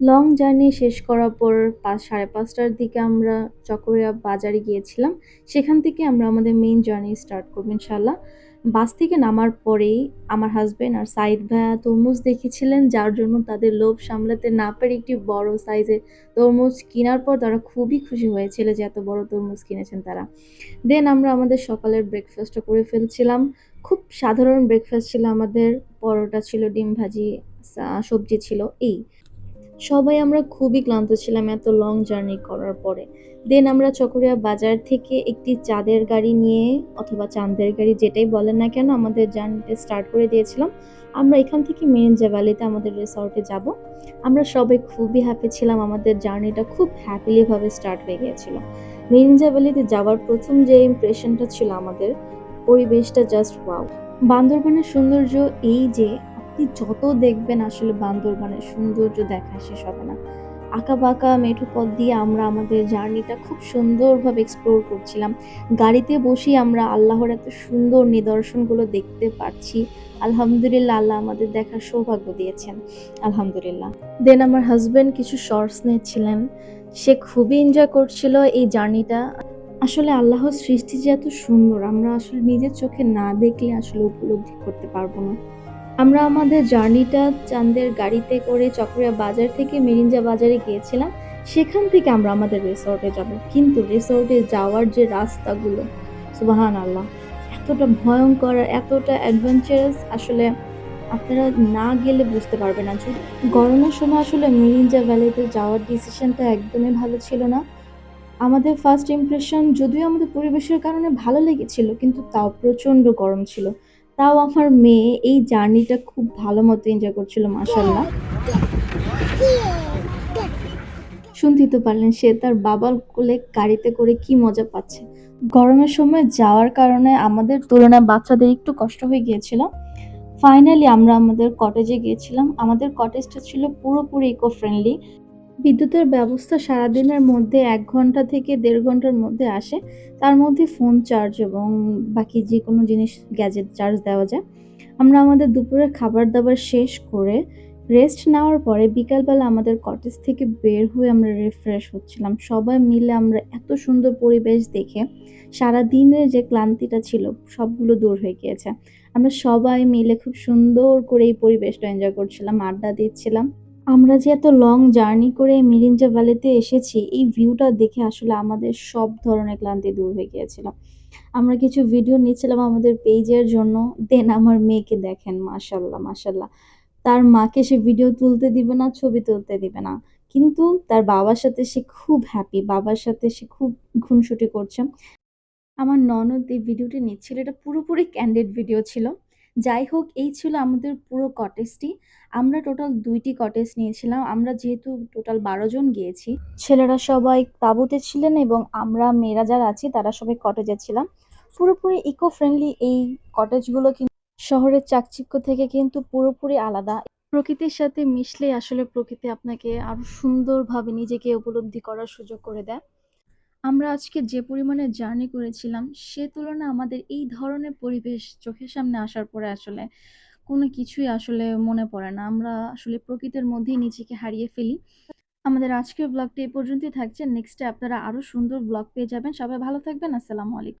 Long journey শেষ করার পর পাঁচ, সাড়ে পাঁচটার দিকে আমরা চকরিয়া বাজারে গিয়েছিলাম। সেখান থেকে আমরা আমাদের মেইন জার্নি স্টার্ট করব ইনশাল্লাহ বাস থেকে নামার পরেই আমার হাজবেন্ড আর সাইদ ভাইয়া তরমুজ দেখেছিলেন, যার জন্য তাদের লোভ সামলাতে না পেরে একটি বড় সাইজের তরমুজ কেনার পর তারা খুবই খুশি হয়েছিল যে এত বড় তরমুজ কিনেছেন তারা। দেন আমরা আমাদের সকালের ব্রেকফাস্টটা করে ফেলছিলাম। খুব সাধারণ ব্রেকফাস্ট ছিল আমাদের, পরোটা ছিল, ডিম ভাজি সবজি ছিল, এই। সবাই আমরা খুবই ক্লান্ত ছিলাম এত লং জার্নি করার পরে। দেন আমরা চকরিয়া বাজার থেকে একটি চাঁদের গাড়ি নিয়ে অথবা চাঁদের গাড়ি যেটাই বলেন না কেন, আমাদের জার্নিটা স্টার্ট করে দিয়েছিলাম। আমরা এখান থেকে মেরিনজা ভ্যালিতে আমাদের রিসর্টে যাব। আমরা সবাই খুবই হ্যাপি ছিলাম, আমাদের জার্নিটা খুব হ্যাপিলি ভাবে স্টার্ট হয়ে গিয়েছিল। মেরিনজা ভ্যালিতে যাওয়ার প্রথম যে ইমপ্রেশনটা ছিল আমাদের, পরিবেশটা জাস্ট ওয়াও বান্দরবানের সৌন্দর্য এই যে আপনি যত দেখবেন আসলে বান্দরবানের সৌন্দর্য দেখা শেষ হবে না। আঁকা বাঁকা মেঠো পথ দিয়ে আমরা আমাদের জার্নিটা খুব সুন্দরভাবে এক্সপ্লোর করছিলাম। গাড়িতে বসেই আমরা আল্লাহর এত সুন্দর নিদর্শনগুলো দেখতে পাচ্ছি আলহামদুলিল্লাহ, আল্লাহ আমাদের দেখার সৌভাগ্য দিয়েছেন। আলহামদুলিল্লাহ। দেন আমার হাজবেন্ড কিছু শর্টস নিয়েছিলেন। সে খুবই এনজয় করছিল এই জার্নিটা। আসলে আল্লাহর সৃষ্টি যে এত সুন্দর, আমরা আসলে নিজের চোখে না দেখলে আসলে উপলব্ধি করতে পারব না। আমরা আমাদের জার্নিটা চাঁদের গাড়িতে করে চকরিয়া বাজার থেকে মেরিঞ্জা বাজারে গিয়েছিলাম। সেখান থেকে আমরা আমাদের রিসর্টে যাব। কিন্তু রিসর্টে যাওয়ার যে রাস্তাগুলো সুবাহান আল্লাহ এতটা ভয়ঙ্কর আর এতটা অ্যাডভেঞ্চারাস আসলে আপনারা না গেলে বুঝতে পারবেন না। গরমের সময় আসলে মেরিঞ্জা ভ্যালিতে যাওয়ার ডিসিশনটা একদমই ভালো ছিল না। আমাদের ফার্স্ট ইমপ্রেশন যদিও আমাদের পরিবেশের কারণে ভালো লেগেছিল, কিন্তু তাও প্রচণ্ড গরম ছিল। তাও আমার মেয়ে এই জার্নিটা খুব ভালো মতো এনজয় করছিল মাসাল্লাহ শুনতেই তো পারলেন সে তার বাবার কোলে গাড়িতে করে কি মজা পাচ্ছে। গরমের সময় যাওয়ার কারণে আমাদের তুলনায় বাচ্চাদের একটু কষ্ট হয়ে গিয়েছিল। ফাইনালি আমরা আমাদের কটেজে গিয়েছিলাম। আমাদের কটেজটা ছিল পুরোপুরি ইকো ফ্রেন্ডলি বিদ্যুতের ব্যবস্থা সারাদিনের মধ্যে এক ঘণ্টা থেকে দেড় ঘণ্টার মধ্যে আসে। তার মধ্যে ফোন চার্জ এবং বাকি যে কোনো জিনিস, গ্যাজেট চার্জ দেওয়া যায়। আমরা আমাদের দুপুরের খাবার দাবার শেষ করে রেস্ট নেওয়ার পরে বিকালবেলা আমাদের কটেজ থেকে বের হয়ে আমরা রিফ্রেশ হচ্ছিলাম। সবাই মিলে আমরা এত সুন্দর পরিবেশ দেখে সারা দিনের যে ক্লান্তিটা ছিল, সবগুলো দূর হয়ে গিয়েছে। আমরা সবাই মিলে খুব সুন্দর করে এই পরিবেশটা এনজয় করছিলাম, আড্ডা দিচ্ছিলাম। আমরা যে এত লং জার্নি করে মিরিঞ্জা ভ্যালিতে এসেছি, এই ভিউটা দেখে আসলে আমাদের সব ধরনের ক্লান্তি দূর হয়ে গিয়েছিল আমরা কিছু ভিডিও নিচ্ছিলাম আমাদের পেজের জন্য দেন আমার মেয়েকে দেখেন মাশাল্লাহ মাশাল্লাহ তার মাকে সে ভিডিও তুলতে দিবে না, ছবি তুলতে দিবে না। কিন্তু তার বাবার সাথে সে খুব হ্যাপি বাবার সাথে সে খুব খুনসুটি করছে। আমার ননদ এই ভিডিওটি নিচ্ছিল, এটা পুরোপুরি ক্যান্ডিড ভিডিও ছিল। যাই হোক এই ছিল আমাদের পুরো কটেজটি আমরা টোটাল দুইটি কটেজ নিয়েছিলাম। আমরা যেহেতু টোটাল বারো জন গিয়েছি, ছেলেরা সবাই তাঁবুতে ছিলেন এবং আমরা মেয়েরা যারা আছি, তারা সবাই কটেজে ছিলাম। পুরোপুরি ইকো ফ্রেন্ডলি এই কটেজগুলো কিন্তু শহরের চাকচিক্য থেকে কিন্তু পুরোপুরি আলাদা। প্রকৃতির সাথে মিশলে আসলে প্রকৃতি আপনাকে আরও সুন্দরভাবে নিজেকে উপলব্ধি করার সুযোগ করে দেয়। আমরা আজকে যে পরিমাণে জার্নি করেছিলাম, সে তুলনায় আমাদের এই ধরনের পরিবেশ চোখের সামনে আসার পরে আসলে কোনো কিছুই আসলে মনে পড়ে না। আমরা আসলে প্রকৃতির মধ্যেই নিজেকে হারিয়ে ফেলি। আমাদের আজকের ব্লগটি এই পর্যন্তই থাকছে। নেক্সটে আপনারা আরও সুন্দর ব্লগ পেয়ে যাবেন। সবাই ভালো থাকবেন। আসসালামু আলাইকুম।